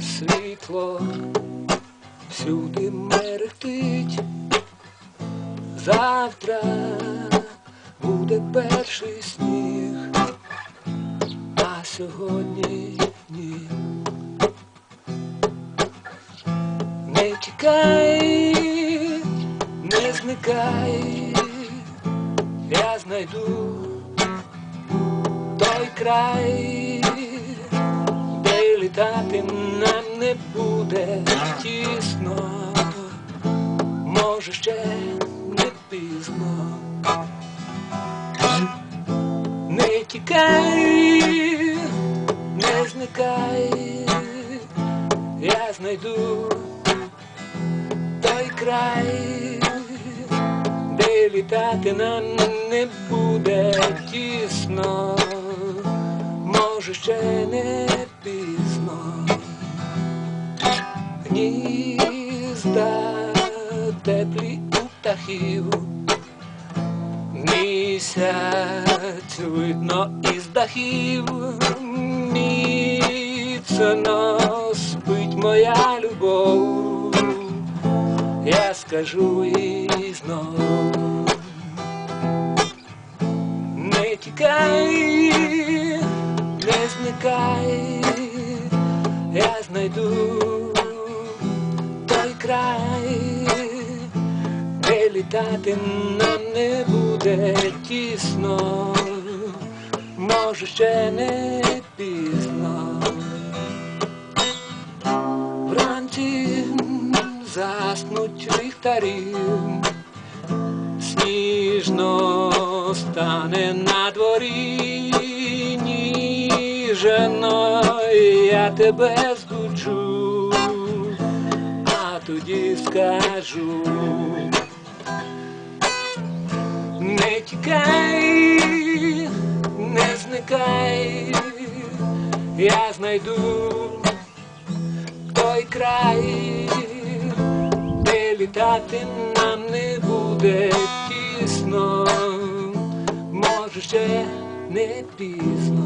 світло всюди мерехтить, завтра буде перший сніг, а сьогодні ні. Не тікай, не зникай, я знайду той край. Тісно, може ще не пізно. Не тікай, не зникай, я знайду той край, де літати нам не буде тісно, може ще не пізно. Гнізда теплі у птахів. Місяць видно із дахів, міцно спить моя любов, я скажу їй знов. Не тікай, не зникай, я знайду край де літати нам не буде тісно, може ще не пізно. Вранці заснуть ліхтарі, сніжно стане на дворі, ніжно я тебе тоді скажу. Не тікай, не зникай, я знайду той край, де літати нам не буде тісно, може ще не пізно.